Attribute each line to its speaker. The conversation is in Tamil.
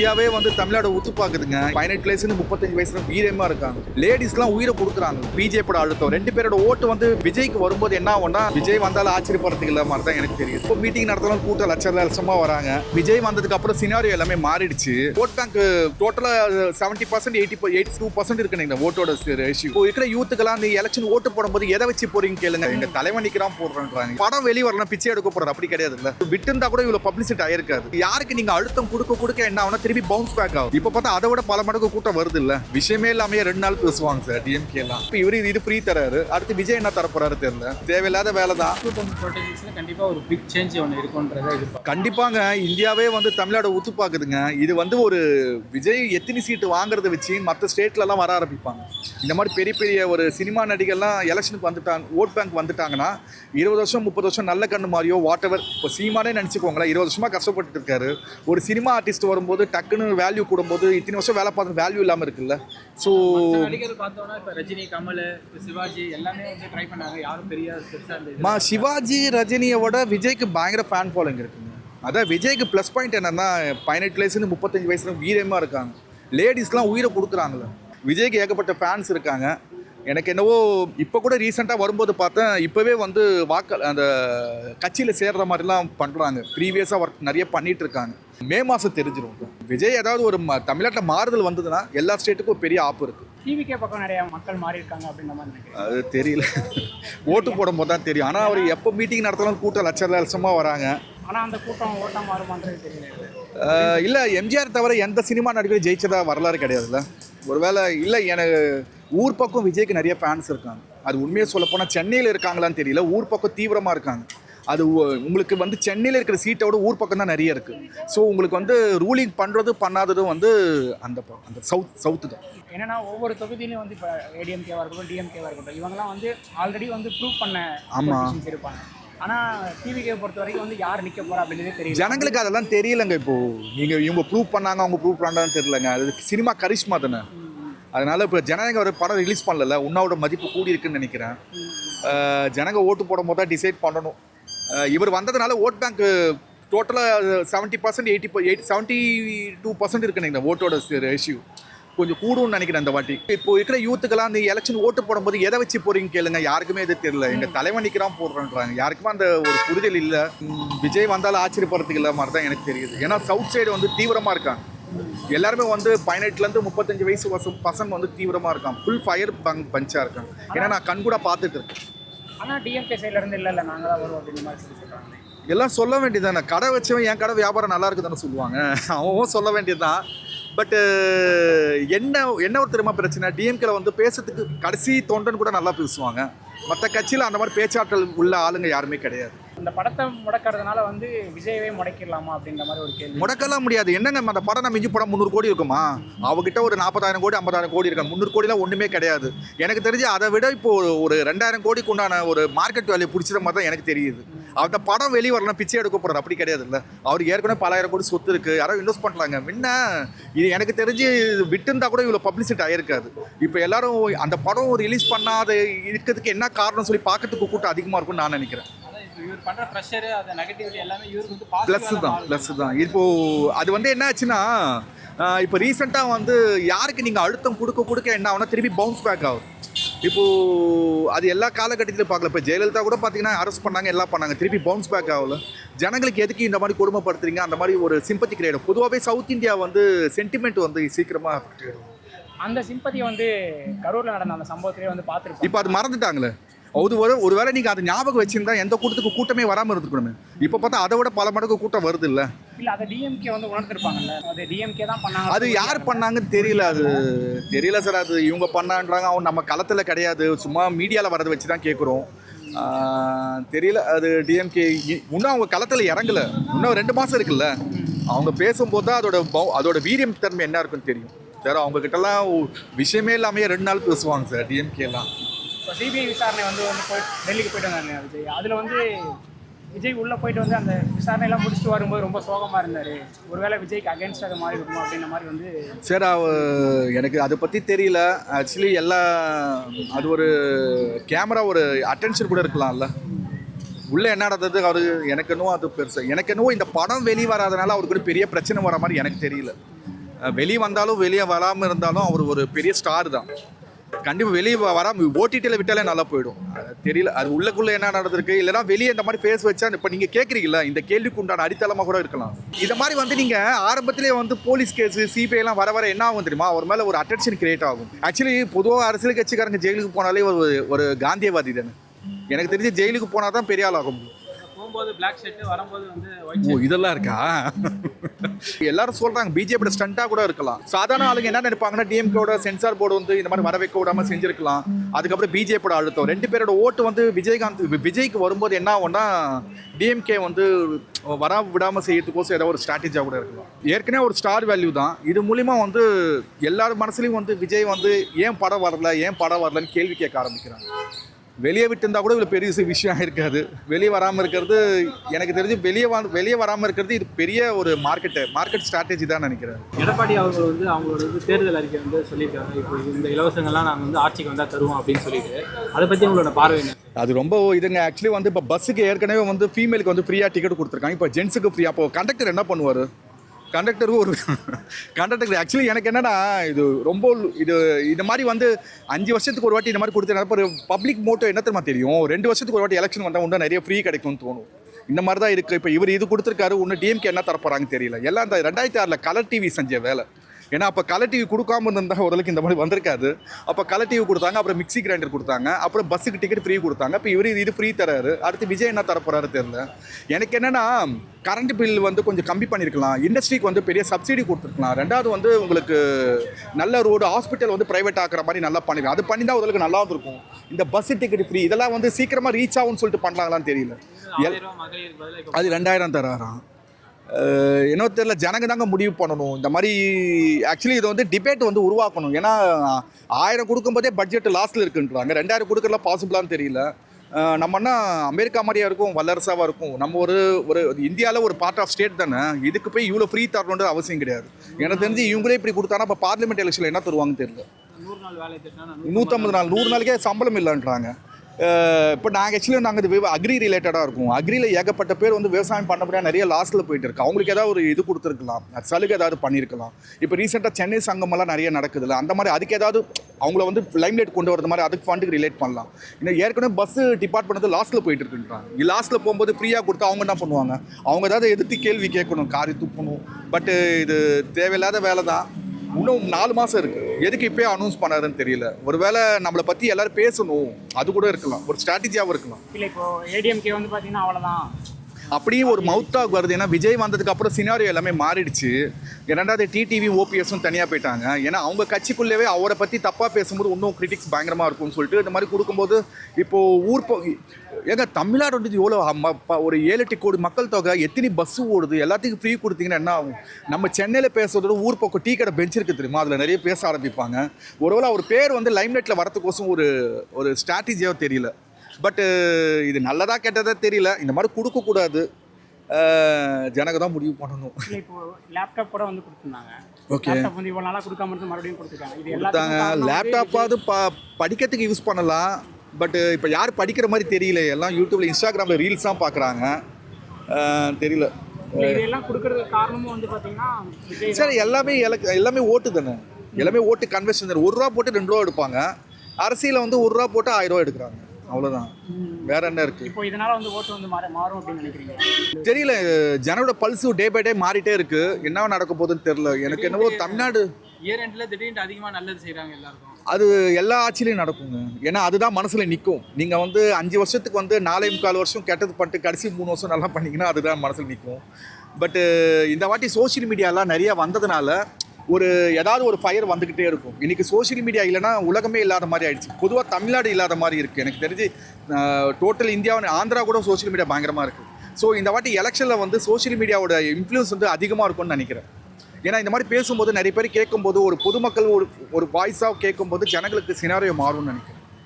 Speaker 1: இந்தியாவே வந்து தமிழ்நாடு உத்து பாக்குதுங்க. பதினெட்டு வயசுல முப்பத்தஞ்சு வயசுல வீரமா இருக்காங்க. லேடிஸ்லாம் உயிரை கொடுக்குறாங்க. பிஜேபியோட அழுத்தம். ரெண்டு பேரோட ஓட்டு வந்து விஜய்க்கு வரும்போது என்ன ஆகும்னா விஜய் வந்தாலும் ஆச்சரியப்படுறதுக்கு இல்ல மாதிரி தான் எனக்கு தெரியும் இப்போ மீட்டிங் நடத்தலாம் கூட்டம் லட்ச லட்சமா வராங்க. விஜய் வந்ததுக்கு அப்புறம் சினாரியோ எல்லாமே மாறிடுச்சு. ஓட் பேங்க் டோட்டலா seventy percent eighty eighty two percent இருக்கு நீங்க ஓட்டோட ரேஷியோ இப்போ இருக்கிற யூத்துக்கெல்லாம் அந்த எலெக்ஷன் ஓட்டு போடும்போது எதை வச்சு போறீங்க கேளுங்க. எங்க தலைவன் நிக்கிறான் போடுறாங்க படம் வெளியே வரலாம் பிச்சை எடுக்க போறாரு. அப்படி கிடையாது இல்ல. விட்டு இருந்தா கூட இவ்வளவு பப்ளிசிட்டி ஆயிருக்காது. யாருக்கு நீங்க அழுத்தம் கொடுக்க கொடுக்க என்ன ஆகுனா திருப்பி பவுன்ஸ் பேக் ஆகும் இப்ப பார்த்தா அதை விட பல மடங்கு கூட்டம் வருது இல்ல விஷயமே இல்லாம ரெண்டு நாள் பேசுவாங்க சார் டிஎம்கே எல்லாம். இப்ப இவரு இது ஃப்ரீ தராரு அடுத்து விஜய் என்ன தர போறாரு தெரியல. தேவையில்லாத வேலை தான்.
Speaker 2: கண்டிப்பாக ஒரு பிக் சேஞ்ச் ஒன்று எதிர்பார்க்கும்
Speaker 1: கண்டிப்பாங்க இந்தியாவே வந்து தமிழ்நாடு ஒத்து பார்க்குதுங்க இது வந்து ஒரு விஜய் எத்தனை சீட்டு வாங்குறத வச்சு மற்ற ஸ்டேட்லலாம் வர ஆரம்பிப்பாங்க. இந்த மாதிரி பெரிய பெரிய ஒரு சினிமா நடிகர்லாம் எலெக்ஷனுக்கு வந்துட்டாங்க ஓட் பேங்க் வந்துட்டாங்கன்னா இருபது வருஷம் முப்பது வருஷம் நல்ல கண்ணு மாதிரியோ வாட் எவர் இப்போ சீமானே நினச்சிக்கோங்களேன் இருபது வருஷமாக கஷ்டப்பட்டு இருக்காரு. ஒரு சினிமா ஆர்டிஸ்ட் வரும்போது டக்குன்னு வேல்யூ கூடும்போது இத்தனை வருஷம் வேலை பார்த்து வேல்யூ இல்லாமல் இருக்குல்ல. ஸோ
Speaker 2: பார்த்தோம்னா இப்போ ரஜினி கமல் சிவாஜி எல்லாமே வந்து ட்ரை பண்ணாங்க. யாரும் பெரிய
Speaker 1: சிவாஜி ரஜினியை விட விஜய்க்கு பயங்கர ஃபேன் ஃபாலோயிங் இருக்குங்க. அதான் விஜய்க்கு ப்ளஸ் பாயிண்ட் என்னன்னா பதினெட்டு வயசுலேருந்து முப்பத்தஞ்சு வயசுல வீரமாக இருக்காங்க. லேடிஸ்லாம் உயிரை கொடுக்குறாங்களே விஜய்க்கு ஏகப்பட்ட ஃபேன்ஸ் இருக்காங்க. எனக்கு என்னவோ இப்போ கூட ரீசெண்டாக வரும்போது பார்த்தேன் இப்போவே வந்து வாக்கு அந்த கட்சியில் சேர்ற மாதிரிலாம் பண்ணுறாங்க ப்ரீவியஸாக ஒர்க் நிறைய பண்ணிட்டு இருக்காங்க. மே மாதம் தெரிஞ்சிடும் விஜய் ஏதாவது ஒரு தமிழ்நாட்டில் மாறுதல் வந்ததுன்னா எல்லா ஸ்டேட்டுக்கும் பெரிய ஆப்பு இருக்குது
Speaker 2: டிவிக்கே பக்கம் நிறைய மக்கள் மாறி இருக்காங்க அப்படின்ற மாதிரி
Speaker 1: அது தெரியல. ஓட்டு போடும்போது தான் தெரியும். ஆனால் அவர் எப்போ மீட்டிங் நடத்தினாலும் கூட்டம் லட்ச லட்சமாக வராங்க.
Speaker 2: ஆனால் அந்த கூட்டம் ஓட்டம் மாறுமான்றது தெரியல.
Speaker 1: இல்ல எம்ஜிஆர் தவிர எந்த சினிமா நடிகரும் ஜெயிச்சதா வரலாறு கிடையாதுல்ல. ஒருவேளை இல்லை எனக்கு ஊர் பக்கம் விஜய்க்கு நிறைய ஃபேன்ஸ் இருக்காங்க. அது உண்மையை சொல்ல போனால் சென்னையில் இருக்காங்களான்னு தெரியல. ஊர் பக்கம் தீவிரமாக இருக்காங்க. அது உங்களுக்கு வந்து சென்னையில் இருக்கிற சீட்டை விட ஊர் பக்கம் தான் நிறைய இருக்குது ஸோ உங்களுக்கு வந்து ரூலிங் பண்ணுறது பண்ணாததும் வந்து அந்த அந்த சவுத் சவுத்து தான்.
Speaker 2: என்னன்னா ஒவ்வொரு தொகுதியிலும் வந்து இப்போ ஏடிஎம்கேவாக இருக்கட்டும் டிஎம்கேவாக இருக்கட்டும் இவங்கலாம் வந்து ஆல்ரெடி வந்து ப்ரூவ் பண்ண
Speaker 1: ஆமா.
Speaker 2: politicians இருப்பாங்க. ஆனால் டிவிகே பொறுத்த வரைக்கும் வந்து யார் நிற்க போறா அப்படின்றதே தெரியல.
Speaker 1: ஜனங்களுக்கு அதெல்லாம் தெரியலங்க இப்போ. நீங்கள் இவங்க ப்ரூவ் பண்ணாங்க அவங்க ப்ரூவ் பண்ணாங்கன்னு தெரியலங்க. அது சினிமா கரிஷ்மா தானே. அதனால இப்போ ஜனங்க ஒரு படம் ரிலீஸ் பண்ணல உன்னாவோட மதிப்பு கூடி இருக்குன்னு நினைக்கிறேன் ஜனங்க ஓட்டு போடும் போது தான் டிசைட் பண்ணணும். இவர் வந்ததுனால ஓட் பேங்க் டோட்டலாக seventy percent eighty eight seventy two percent இருக்கு நினைக்கிறேன் ஓட்டோட ரேஷியோ கொஞ்சம் கூடும்னு நினைக்கிறேன் இந்த வாட்டி. இப்போ இருக்கிற யூத்துக்கெல்லாம் அந்த எலெக்ஷன் ஓட்டு போடும்போது எதை வச்சு போறீங்க கேளுங்க. யாருக்குமே இது தெரியல. எங்க தலைவன் நிற்கிறான் போடுறேன்றாங்க யாருக்குமே அந்த ஒரு புரிதல் இல்லை. விஜய் வந்தாலும் ஆச்சரியப்படுறதுக்கு இல்லை மாதிரி தான் எனக்கு தெரியுது. ஏன்னா சவுத் சைடு வந்து தீவிரமாக இருக்காங்க. எல்லாருமே வந்து பதினெட்டுலேருந்து முப்பத்தஞ்சு வயசு வசம் பசங்க வந்து தீவிரமாக இருக்காங்க. ஃபுல் ஃபயர் பங்க் பஞ்சாக இருக்காங்க. ஏன்னா நான் கண் கூட பார்த்துட்டு இருக்கேன்.
Speaker 2: ஆனால் டிஎம்கே சைட்லேருந்து இல்லை இல்லை நாங்கள் தான் வருவோம் அப்படின்னு மாதிரி சொல்லி சொல்கிறாங்க
Speaker 1: எல்லாம் சொல்ல வேண்டியதானே கடை வச்சவன் என் கடை வியாபாரம் நல்லா இருக்குதுன்னு சொல்லுவாங்க. அவன் சொல்ல வேண்டியதுதான். பட்டு என்ன என்ன ஒரு தெரியுமா பிரச்சனை? டிஎம்கேல வந்து பேசுறதுக்கு கடைசி தொண்டன் கூட நல்லா பேசுவாங்க. மற்ற கட்சியில் அந்த மாதிரி பேச்சாற்றல் உள்ள ஆளுங்க யாருமே கிடையாது.
Speaker 2: இந்த படத்தை முடக்கிறதுனால வந்து விஜயவே முடக்கிடலாமா அப்படின்ற மாதிரி ஒரு கேள்வி.
Speaker 1: முடக்கலாம் முடியாது. என்னங்க அந்த படம் நம்ம இஞ்சி படம் முந்நூறு கோடி இருக்குமா? அவகிட்ட ஒரு நாற்பதாயிரம் கோடி ஐம்பதாயிரம் கோடி இருக்கு? முந்நூறு கோடிலாம் ஒன்றுமே கிடையாது. எனக்கு தெரிஞ்சு அதை விட இப்போ ஒரு- ஒரு ரெண்டாயிரம் கோடிக்கு உண்டான ஒரு மார்க்கெட் வேல்யூ பிடிச்சத மாதிரி தான் எனக்கு தெரியுது. அந்த படம் வெளியே வரலாம் பிச்சை எடுக்க போறாரு. அப்படி கிடையாது இல்லை அவருக்கு ஏற்கனவே பலாயிரம் கோடி சொத்து இருக்கு. யாரோ இன்வெஸ்ட் பண்ணலாங்க முன்ன இது எனக்கு தெரிஞ்சு விட்டுருந்தா கூட இவ்வளோ பப்ளிசிட்டி ஆயிருக்காது. இப்போ எல்லாரும் அந்த படம் ரிலீஸ் பண்ணாத இருக்கிறதுக்கு என்ன காரணம் சொல்லி பார்க்கறதுக்கு கூட்டம் அதிகமாக இருக்கும்னு நான் நினைக்கிறேன். ப்ளஸ் தான் ப்ளஸ் தான். இப்போ அது வந்து என்ன ஆச்சுன்னா இப்போ ரீசெண்டாக வந்து யாருக்கு நீங்கள் அழுத்தம் கொடுக்க கொடுக்க என்ன ஆகும்னா திருப்பி பவுன்ஸ் பேக் ஆகும் இப்போ அது எல்லா காலகட்டத்திலும் பார்க்கல. இப்போ ஜெயலலிதா கூட பார்த்தீங்கன்னா அரெஸ்ட் பண்ணாங்க எல்லாம் பண்ணாங்க. திருப்பி பவுன்ஸ் பேக் ஆகல. ஜனங்களுக்கு எதுக்கு இந்த மாதிரி கொடுமைப்படுத்துறீங்க? அந்த மாதிரி ஒரு சிம்பத்தி கிரியேட் பொதுவாகவே சவுத் இந்தியா வந்து சென்டிமெண்ட் வந்து சீக்கிரமாக ஆயிடும்
Speaker 2: அந்த சிம்பதியை வந்து கரூர்ல நடந்த அந்த சம்பவத்திலே வந்து பார்த்துருப்போம்.
Speaker 1: இப்போ அது மறந்துட்டாங்களே. அது ஒரு ஒருவேளை நீங்கள் அதை ஞாபகம் வச்சிருந்தா எந்த கூட்டத்துக்கு கூட்டமே வராமல் இருந்துக்கணுமே இப்போ பார்த்தா அதை விட பல மடங்கு கூட்டம் வருது இல்லை
Speaker 2: இல்ல அதை டிஎம்கே வந்து உணர்ந்திருப்பாங்கல்ல. அது டிஎம்கே தான் பண்ணாங்க
Speaker 1: அது யார் பண்ணாங்கன்னு தெரியல அது தெரியல சார் அது இவங்க பண்ணான்றாங்க அவன் நம்ம களத்தில் கிடையாது. சும்மா மீடியாவில் வரதை வச்சு தான் கேட்குறோம் தெரியல அது டிஎம்கே இன்னும் அவங்க களத்தில் இறங்கல. இன்னும் ரெண்டு மாதம் இருக்குல்ல. அவங்க பேசும்போது தான் அதோட அதோட வீரியம் தன்மை என்ன இருக்குன்னு தெரியும். சார் அவங்க கிட்டலாம் விஷயமே இல்லாமையே ரெண்டு நாள் பேசுவாங்க சார் டிஎம்கேலாம்
Speaker 2: இப்போ சிபிஐ விசாரணை வந்து வந்து போய் டெல்லிக்கு போயிட்டு வந்தாங்க அதுல வந்து விஜய் உள்ள போயிட்டு வந்து அந்த விசாரணை எல்லாம் முடிச்சுட்டு வரும்போது ரொம்ப சோகமா இருந்தாரு. ஒருவேளை விஜய்க்கு அகேன்ஸ்ட் அது மாதிரி இருக்குமோ அப்படின்ற மாதிரி வந்து
Speaker 1: சார் எனக்கு அதை பற்றி தெரியல. ஆக்சுவலி எல்லா அது ஒரு கேமரா ஒரு அட்டென்ஷன் கூட இருக்கலாம்ல. உள்ளே என்ன நடந்தது அவரு எனக்கு என்னவோ அது பெருசு எனக்கு என்னவோ இந்த படம் வெளியே வராதனால அவருக்கு ஒரு பெரிய பிரச்சனை வர மாதிரி எனக்கு தெரியல. வெளியே வந்தாலும் வெளியே வராமல் இருந்தாலும் அவர் ஒரு பெரிய ஸ்டார் தான். கண்டிப்பாக வெளியே வராம ஓடிடியில் விட்டாலே நல்லா போயிடும். அது தெரியல. அது உள்ளக்குள்ளே என்ன நடந்திருக்கு? இல்லைன்னா வெளியே இந்த மாதிரி ஃபேஸ் வச்சா இப்போ நீங்கள் கேட்குறீங்களா இந்த கேள்விக்கு உண்டான அடித்தளமாக கூட இருக்கலாம். இந்த மாதிரி வந்து நீங்கள் ஆரம்பத்திலே வந்து போலீஸ் கேஸு சிபிஐலாம் வர வர என்ன ஆகும் தெரியுமா? அவர் மேலே ஒரு அட்டென்ஷன் கிரியேட் ஆகும். ஆக்சுவலி பொதுவாக அரசியல் கட்சிக்காரங்க ஜெயிலுக்கு போனாலே ஒரு ஒரு காந்தியவாதி தானே. எனக்கு தெரிஞ்சு ஜெயிலுக்கு போனால் தான் பெரிய ஆள் ஆகும்
Speaker 2: போகும்போது பிளாக் ஷர்ட் வரும்போது வந்து
Speaker 1: ஓ இதெல்லாம் இருக்கா? எல்லாரும் சொல்றாங்க பிஜேபியோட ஸ்டண்டா கூட இருக்கலாம். சாதாரண ஆளுங்க என்ன நினைப்பாங்கன்னா டிஎம்கேவோட சென்சார் போர்டு வந்து இந்த மாதிரி வர வைக்க விடாம செஞ்சிருக்கலாம். அதுக்கப்புறம் பிஜேபியோட அழுத்தம். ரெண்டு பேரோட ஓட்டு வந்து விஜயகாந்த் விஜய்க்கு வரும்போது என்ன ஆகும்னா டிஎம்கே வந்து வர விடாம செய்யறதுக்கோசம் ஏதோ ஒரு ஸ்ட்ராட்டஜியாக கூட இருக்கலாம். ஏற்கனவே ஒரு ஸ்டார் வேல்யூ தான். இது மூலிமா வந்து எல்லார் மனசுலையும் வந்து விஜய் வந்து ஏன் படம் வரல ஏன் படம் வரலன்னு கேள்வி கேட்க ஆரம்பிக்கிறாங்க. வெளியே விட்டுருந்தா கூட இவ்வளோ பெரிய விஷயம் இருக்காது வெளியே வராமல் இருக்கிறது எனக்கு தெரிஞ்சு வெளியே வா வெளியே வராமல் இருக்கிறது இது பெரிய ஒரு மார்க்கெட்டு மார்க்கெட் ஸ்ட்ராட்டஜி தான் நினைக்கிறேன்.
Speaker 3: எடப்பாடி அவர்கள் வந்து அவங்களோட தேர்தல் அறிக்கை வந்து சொல்லியிருக்காங்க. இப்போ இந்த இலவசங்கள்லாம் நாங்கள் வந்து ஆட்சிக்கு வந்தால் தருவோம் அப்படின்னு சொல்லிட்டு. அதை பற்றி உங்களோட பார்வை
Speaker 1: அது ரொம்ப இதுங்க ஆக்சுவலி வந்து இப்போ பஸ்ஸுக்கு ஏற்கனவே வந்து ஃபீமேலுக்கு வந்து ஃப்ரீயாக டிக்கெட் கொடுத்துருக்காங்க. இப்போ ஜென்ஸுக்கு ஃப்ரீயாக இப்போ கண்டக்டர் என்ன பண்ணுவார்? கண்டக்டரும் ஒரு கண்டக்டர் ஆக்சுவலி எனக்கு என்னன்னா இது ரொம்ப இது இந்த மாதிரி வந்து அஞ்சு வருஷத்துக்கு ஒரு வாட்டி இந்த மாதிரி கொடுத்து ஒரு பப்ளிக் மோட்டோ என்ன தெரியுமா தெரியும்? ரெண்டு வருஷத்துக்கு ஒரு வாட்டி எலெக்ஷன் வந்தால் இன்னும் நிறைய ஃப்ரீ கிடைக்கும்னு தோணும். இந்த மாதிரி தான் இருக்குது இப்போ இவர் இது கொடுத்துருக்காரு இன்னும் டிஎம்கே என்ன தரப்போகிறாங்கன்னு தெரியல. எல்லாம் இந்த ரெண்டாயிரத்தி ஆறில் கலர் டிவி செஞ்ச வேலை. ஏன்னா அப்போ கலர் டிவி கொடுக்காம இருந்திருந்தா ஓரளவுக்கு இந்த மாதிரி வந்திருக்காது. அப்போ கலர் டிவி கொடுத்தாங்க அப்புறம் மிக்ஸி கிரைண்டர் கொடுத்தாங்க அப்புறம் பஸ்ஸுக்கு டிக்கெட் ஃப்ரீ கொடுத்தாங்க. இப்போ இவர் இது ஃப்ரீ தராரு அடுத்து விஜய் என்ன தரப்போறாரு தெரியல. எனக்கு என்னன்னா கரண்ட் பில் வந்து கொஞ்சம் கம்மி பண்ணியிருக்கலாம் இண்டஸ்ட்ரிக்கு வந்து பெரிய சப்சிடி கொடுத்துருக்கலாம். ரெண்டாவது வந்து உங்களுக்கு நல்ல ரோடு ஹாஸ்பிட்டல் வந்து பிரைவேட் ஆக்குற மாதிரி நல்லா பண்ணிருக்கலாம். அது பண்ணி தான் ஓரளவுக்கு நல்லா இருக்கும் இந்த பஸ் டிக்கெட் ஃப்ரீ இதெல்லாம் வந்து சீக்கிரமாக ரீச் ஆகும்னு சொல்லிட்டு பண்ணலாங்களான்னு தெரியல. அது ரெண்டாயிரம் தராராம் என்னோ தெரியல ஜனங்க தாங்க முடிவு பண்ணணும். இந்த மாதிரி ஆக்சுவலி இது வந்து டிபேட் வந்து உருவாக்கணும். ஏன்னா ஆயிரம் கொடுக்கும்போதே பட்ஜெட் லாஸ்ட்டில் இருக்குன்றாங்க. ரெண்டாயிரம் கொடுக்கறதுல பாசிபிளான்னு தெரியல. நம்மன்னா அமெரிக்கா மாதிரியா இருக்கும் வல்லரசாவாக இருக்கும். நம்ம ஒரு ஒரு இந்தியாவில் ஒரு பார்ட் ஆஃப் ஸ்டேட் தானே. இதுக்கு போய் இவ்வளோ ஃப்ரீ தரணுன்றது அவசியம் கிடையாது. எனக்கு தெரிஞ்சு இவங்களே இப்படி கொடுத்தானா இப்போ பார்லிமெண்ட் எலெக்ஷனில் என்ன தருவாங்கன்னு தெரியல. நூற்றம்பது நாள் நூறு நாளைக்கே சம்பளம் இல்லைன்றாங்க. இப்போ நாங்கள் ஆக்சுவலி நாங்கள் இது அக்ரி ரிலேட்டடாக இருக்கும். அக்ரியில் ஏகப்பட்ட பேர் வந்து விவசாயம் பண்ண முடியாது நிறைய லாஸில் போயிட்டு இருக்கு. அவங்களுக்கு ஏதாவது ஒரு இது கொடுத்துருக்கலாம். சலுகை ஏதாவது பண்ணியிருக்கலாம் இப்போ ரீசெண்டாக சென்னை சங்கமெல்லாம் நிறைய நடக்குதுல்ல அந்த மாதிரி அதுக்கு ஏதாவது அவங்கள வந்து லைம்லைட் கொண்டு வரது மாதிரி அதுக்கு ஃபண்டுக்கு ரிலேட் பண்ணலாம். இன்னும் ஏற்கனவே பஸ் டிபார்ட்மெண்ட் வந்து லாஸ்ட்டில் போயிட்டு இருக்குன்றாங்க. லாஸ்ட்டில் போகும்போது ஃப்ரீயாக கொடுத்தா அவங்க என்ன பண்ணுவாங்க? அவங்க ஏதாவது எதிர்த்து கேள்வி கேட்கணும் காரி துப்பணும். பட்டு இது தேவையில்லாத வேலை தான் இன்னும் நாலு மாதம் இருக்கு. எதுக்கு இப்போயே அனௌன்ஸ் பண்ணாருன்னு தெரியல. ஒருவேளை நம்மளை பற்றி எல்லாரும் பேசணும். அது கூட இருக்கலாம். ஒரு ஸ்ட்ராட்டஜியாகவும் இருக்கலாம்.
Speaker 2: இல்லை இப்போ ஏடிஎம்கே வந்து பார்த்தீங்கன்னா அவ்வளோதான்
Speaker 1: அப்படியே ஒரு மவுத் டாக் வருது. ஏன்னா விஜய் வந்ததுக்கு அப்புறம் சினாரியோ எல்லாமே மாறிடுச்சு. ரெண்டாவது டிடிவி ஓபிஎஸும் தனியாக போயிட்டாங்க. ஏன்னா அவங்க கட்சிக்குள்ளேயே அவரை பற்றி தப்பாக பேசும்போது இன்னும் கிரிட்டிக்ஸ் பயங்கரமாக இருக்கும்னு சொல்லிட்டு இந்த மாதிரி கொடுக்கும்போது இப்போது ஊர் ஏங்க தமிழ்நாடு வந்து எவ்வளோ ஒரு ஏழு எட்டு கோடி மக்கள் தொகை எத்தனை பஸ்ஸு ஓடுது எல்லாத்துக்கும் ஃப்ரீ கொடுத்தீங்கன்னா என்ன ஆகும்? நம்ம சென்னையில் பேசுறதோட ஊர் பக்கம் டீ கடை பெஞ்ச் இருக்கு தெரியுமா? அதில் நிறைய பேச ஆரம்பிப்பாங்க. ஒருவேளை அவர் பேர் வந்து லைம்லைட்டில் வரத்துக்கோசம் ஒரு ஒரு ஸ்ட்ராட்டஜியாக தெரியல. பட்டு இது நல்லதா கெட்டதா தெரியல. இந்த மாதிரி கொடுக்கக்கூடாது ஜனங்க தான் முடிவு பண்ணணும்.
Speaker 2: லேப்டாப் கூட வந்து கொடுத்துருந்தாங்க. லேப்டாப் வந்து இவ்வளோ நாளாக கொடுக்காம மறுபடியும் கொடுத்துருக்காங்க இது வந்து
Speaker 1: லேப்டாப்பாவது ப படிக்கிறதுக்கு யூஸ் பண்ணலாம். பட்டு இப்போ யார் படிக்கிற மாதிரி தெரியல. எல்லாம் யூடியூப்ல இன்ஸ்டாகிராமில் ரீல்ஸ் தான் பார்க்குறாங்க தெரியல.
Speaker 2: இதெல்லாம் கொடுக்கறதுக்கு காரணமும் வந்து பார்த்தீங்கன்னா
Speaker 1: சரி எல்லாமே எல்லாமே ஓட்டு தானே? எல்லாமே ஓட்டு கன்வென்ஷன் ஒரு ரூபா போட்டு ரெண்டு ரூபா எடுப்பாங்க. அரசியலில் வந்து ஒரு ரூபா போட்டு ஆயிரம் ரூபா எடுக்கிறாங்க. அவ்வளோதான் வேற என்ன இருக்குது
Speaker 2: இப்போ இதனால வந்து ஓட்டு வந்து மாற மாறும் அப்படின்னு நினைக்கிறீங்க?
Speaker 1: தெரியல. ஜனோட பல்ஸ் டே பை டே மாறிட்டே இருக்கு. என்ன நடக்க போகுதுன்னு தெரியல. எனக்கு என்னவோ தமிழ்நாடு
Speaker 3: இயர் எண்டில் திடீர்னு அதிகமாக நல்லது செய்கிறாங்க எல்லாருக்கும்.
Speaker 1: அது எல்லா ஆட்சியிலையும் நடக்குங்க. ஏன்னா அதுதான் மனசில் நிற்கும் நீங்கள் வந்து அஞ்சு வருஷத்துக்கு வந்து நாலே முக்கால் வருஷம் கெட்டது பண்ணிட்டு கடைசி மூணு வருஷம் நல்லா பண்ணிங்கன்னா அதுதான் மனசில் நிற்கும் பட்டு இந்த வாட்டி சோஷியல் மீடியாலாம் நிறையா வந்ததுனால ஒரு ஏதாவது ஒரு ஃபயர் வந்துக்கிட்டே இருக்கும். இன்றைக்கி சோஷியல் மீடியா இல்லைனா உலகமே இல்லாத மாதிரி ஆயிடுச்சு. பொதுவாக தமிழ்நாடு இல்லாத மாதிரி இருக்குது எனக்கு தெரிஞ்சு டோட்டல் இந்தியா ஆந்திரா கூட சோஷியல் மீடியா பயங்கரமாக இருக்குது ஸோ இந்த வாட்டி எலெக்ஷனில் வந்து சோஷியல் மீடியாவோட இன்ஃப்ளூயன்ஸ் வந்து அதிகமாக இருக்கும்னு நினைக்கிறேன். ஏன்னா இந்த மாதிரி பேசும்போது நிறைய பேர் கேட்கும்போது ஒரு பொதுமக்கள் ஒரு ஒரு வாய்ஸாக கேட்கும்போது ஜனங்களுக்கு சினாரியோ மாறும்னு நினைக்கிறேன்.